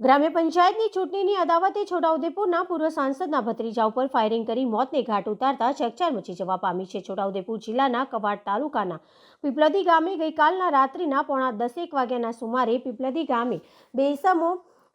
ગ્રામ્ય પંચાયતની ચૂંટણીની અદાવતે છોટાઉદેપુરના પૂર્વ સાંસદના ભત્રીજા ઉપર ફાયરિંગ કરી મોતને ઘાટ ઉતારતા ચકચાર મચી જવા પામી છે. છોટાઉદેપુર જિલ્લાના કવાડ તાલુકાના પીપલદી ગામે ગઈકાલના રાત્રિના પોણા દસેક વાગ્યાના સુમારે પીપલદી ગામે બે ઇસમો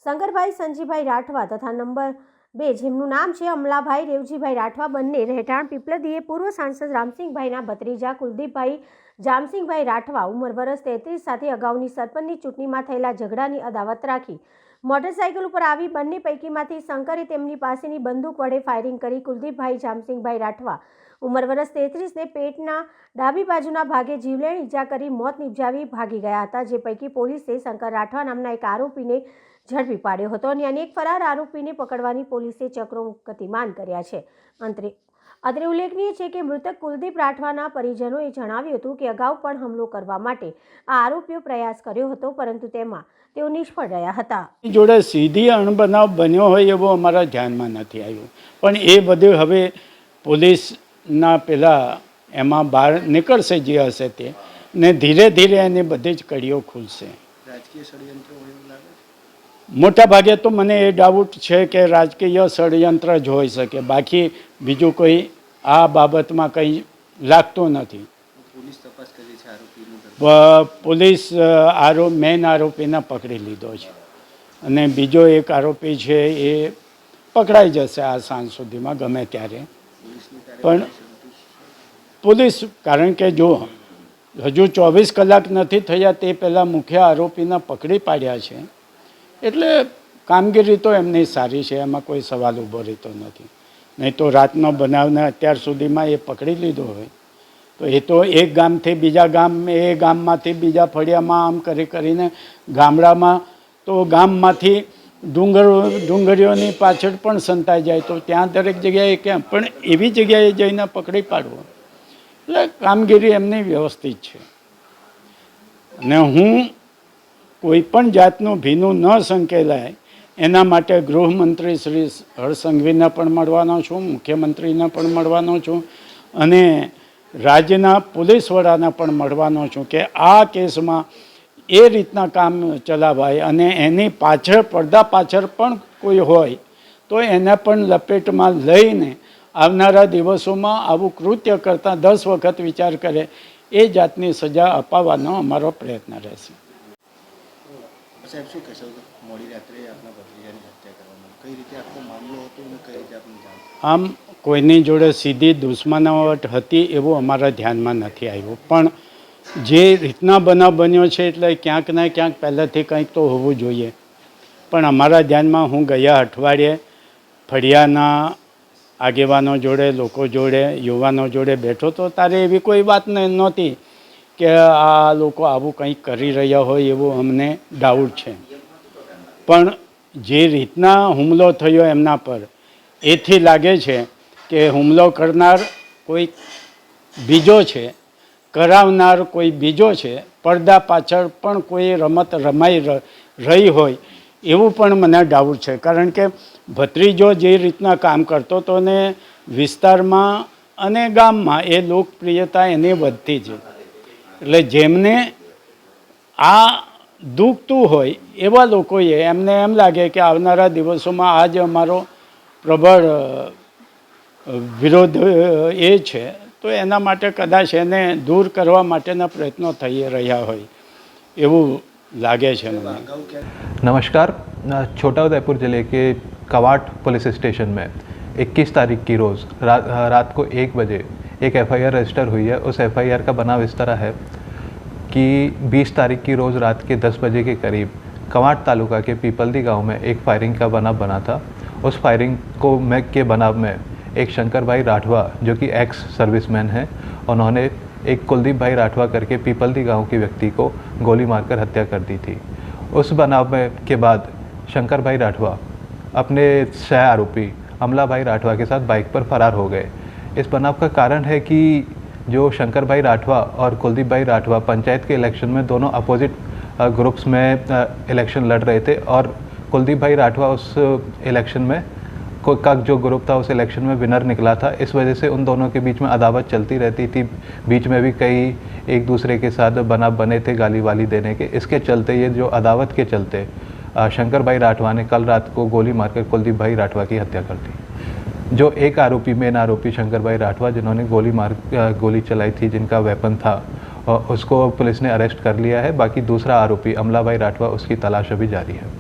શંકરભાઈ સંજીભાઈ રાઠવા તથા નંબર બે, જેમનું નામ છે અમલાભાઈ, રેવજીભાઈ રાઠવા બંને રહેઠાણ પીપલદીએ પૂર્વ સાંસદ રામસિંહભાઈના ભત્રીજા કુલદીપભાઈ જામસિંહભાઈ રાઠવા ઉંમર વર્ષ તેત્રીસ સાથે અગાઉની સરપંચની ચૂંટણીમાં થયેલા ઝઘડાની અદાવત રાખી મોટરસાયકલ ઉપર આવી બંને પૈકીમાંથી શંકરે તેમની પાસેની બંદૂક વડે ફાયરિંગ કરી કુલદીપભાઈ જામસિંહભાઈ રાઠવા. ઉંમર વર્ષ તેત્રીસને પેટના ડાબી બાજુના ભાગે જીવલેણ ઈજા કરી મોત નિપજાવી ભાગી ગયા હતા, જે પૈકી પોલીસે શંકર રાઠવા નામના એક આરોપીને ઝડપી પાડ્યો હતો અને અનેક ફરાર આરોપીને પકડવાની પોલીસે ચક્રો ગતિમાન કર્યા છે. અંતરે અત્રે ઉલ્લેખનીય છે કે મૃતક કુલદીપ રાઠવાના પરિજનોએ જણાવ્યું હતું કે અગાઉ પણ હુમલો કરવા માટે આ આરોપીઓ પ્રયાસ કર્યો હતો પરંતુ તેમાં તેઓ નિષ્ફળ રહ્યા હતા. જોડે સીધી અણબનાવ બન્યો હોય એવો અમારા ધ્યાનમાં નથી આવ્યું. પણ એ બધું હવે પોલીસના પેલા એમાં બહાર નીકળશે જે હશે તે ને ધીરે ધીરે એની બધી જ કડીઓ ખુલશે. રાજકીય ષડયંત્ર હોય એવું લાગે છે? મોટા ભાગે તો મને એ ડાઉટ છે કે રાજકીય ષડયંત્ર જ હોઈ શકે. બાકી બીજું કોઈ આ બાબતમાં કંઈ લાગતું નથી. પોલીસ આરોપ મેન આરોપીને પકડી લીધો છે. અને બીજો એક આરોપી છે એ પકડાઈ જશે આ સાંજ સુધીમાં ગમે ત્યારે. પણ. પોલીસ કારણ કે જો હજુ ચોવીસ કલાક નથી થયા તે પહેલાં મુખ્ય આરોપીને પકડી પાડ્યા છે. એટલે કામગીરી તો એમની સારી છે, એમાં કોઈ સવાલ ઊભો રહેતો નથી. નહીં તો રાતનો બનાવને અત્યાર સુધીમાં એ પકડી લીધો હોય. તો એ તો એક ગામથી બીજા ગામ, એ ગામમાંથી બીજા ફળિયામાં આમ કરી કરીને ગામડામાં તો ગામમાંથી ડુંગર, ડુંગરીઓની પાછળ પણ સંતાઈ જાય. તો ત્યાં દરેક જગ્યાએ કેમ? પણ એવી જગ્યાએ જઈને પકડી પાડવો. એટલે કામગીરી એમની વ્યવસ્થિત છે. અને હું કોઈ પણ જાતનું ભીનું ન સંકેલાય, એના માટે ગૃહમંત્રી શ્રી હરસંઘવીને પણ મળવાનો છું, મુખ્યમંત્રીને પણ મળવાનો છું અને રાજ્યના પોલીસ વડાને પણ મળવાનો છું કે આ કેસમાં એ રીતના કામ ચલાવાય અને એની પાછળ પડદા પાછળ પણ કોઈ હોય, તો એને પણ લપેટમાં લઈને આવનારા દિવસોમાં આવું કૃત્ય કરતાં દસ વખત વિચાર કરે, એ જાતની સજા અપાવવાનો અમારો પ્રયત્ન રહેશે. સાહેબ શું કહેશો મોડી રાત્રે આપના ભત્રીજાની હત્યા કરવામાં કઈ રીતે આખો મામલો હતો અને કઈ રીતે આપણે જાણ આમ કોઈની જોડે સીધી દુશ્મનાવટ હતી એવું અમારા ધ્યાનમાં નથી આવ્યું. પણ જે રીતના બનાવ બન્યો છે એટલે ક્યાંક ને ક્યાંક પહેલાંથી કંઈક તો હોવું જોઈએ. પણ અમારા ધ્યાનમાં હું ગયા અઠવાડિયે ફળિયાના આગેવાનો જોડે, લોકો જોડે, યુવાનો જોડે બેઠો તો તારે એવી કોઈ વાત નહોતી. કે આ લોકો આવું કંઈક કરી રહ્યા હોય એવું અમને ડાઉટ છે. પણ જે રીતના હુમલો થયો એમના પર, એથી લાગે છે કે હુમલો કરનાર કોઈ બીજો છે, કરાવનાર કોઈ બીજો છે, પડદા પાછળ પણ કોઈ રમત રમાઈ રહી હોય એવું પણ મને ડાઉટ છે. કારણ કે ભત્રીજો જે રીતના કામ કરતો હતો ને વિસ્તારમાં અને ગામમાં એ લોકપ્રિયતા એની વધતી છે એટલે જેમને આ દુખતું હોય એવા લોકોએ એમને એમ લાગે કે આવનારા દિવસોમાં આ જ અમારો પ્રબળ અ, વિરોધ અ, એ છે તો એના માટે કદાચ એને દૂર કરવા માટેના પ્રયત્નો થઈ રહ્યા હોય એવું લાગે છે મને અગાઉ ક્યાંક नमस्कार अ, छोटाउदेपुर ज़िले के कवाट पुलिस स्टेशन में 21 तारीख की रोज़ रात अ, रात को एक बजे एक एफआईआर रजिस्टर हुई है। उस एफआईआर का बनाव इस तरह है कि 20 तारीख की रोज़ रात के 10 बजे के करीब कवाट तालुका के पीपलदी गाँव में एक फायरिंग का बनाव बना था। उस फायरिंग को में के बनाव में एक शंकर भाई राठवा, जो कि एक्स सर्विसमैन हैं, उन्होंने एक कुलदीप भाई राठवा करके पीपलदी गाँव के व्यक्ति को गोली मारकर हत्या कर दी थी। उस बनाव में के बाद शंकर भाई राठवा, अपने सह आरोपी अमला भाई राठवा के साथ बाइक पर फरार हो गए। इस बनाव का कारण है कि जो शंकर भाई राठवा और कुलदीप भाई राठवा पंचायत के इलेक्शन में दोनों अपोजिट ग्रुप्स में इलेक्शन लड़ रहे थे और कुलदीप भाई राठवा उस इलेक्शन में, को जो ग्रुप था उस इलेक्शन में विनर निकला था। इस वजह से उन दोनों के बीच में अदावत चलती रहती थी। बीच में भी कई एक दूसरे के साथ बना बने थे गाली वाली देने के। इसके चलते, ये जो अदावत के चलते शंकर भाई राठवा ने कल रात को गोली मारकर कुलदीप भाई राठवा की हत्या कर दी। जो एक आरोपी, मेन आरोपी शंकर भाई राठवा जिन्होंने गोली मार गोली चलाई थी, जिनका वेपन था उसको पुलिस ने अरेस्ट कर लिया है। बाकी दूसरा आरोपी अमला भाई राठवा उसकी तलाश अभी जारी है।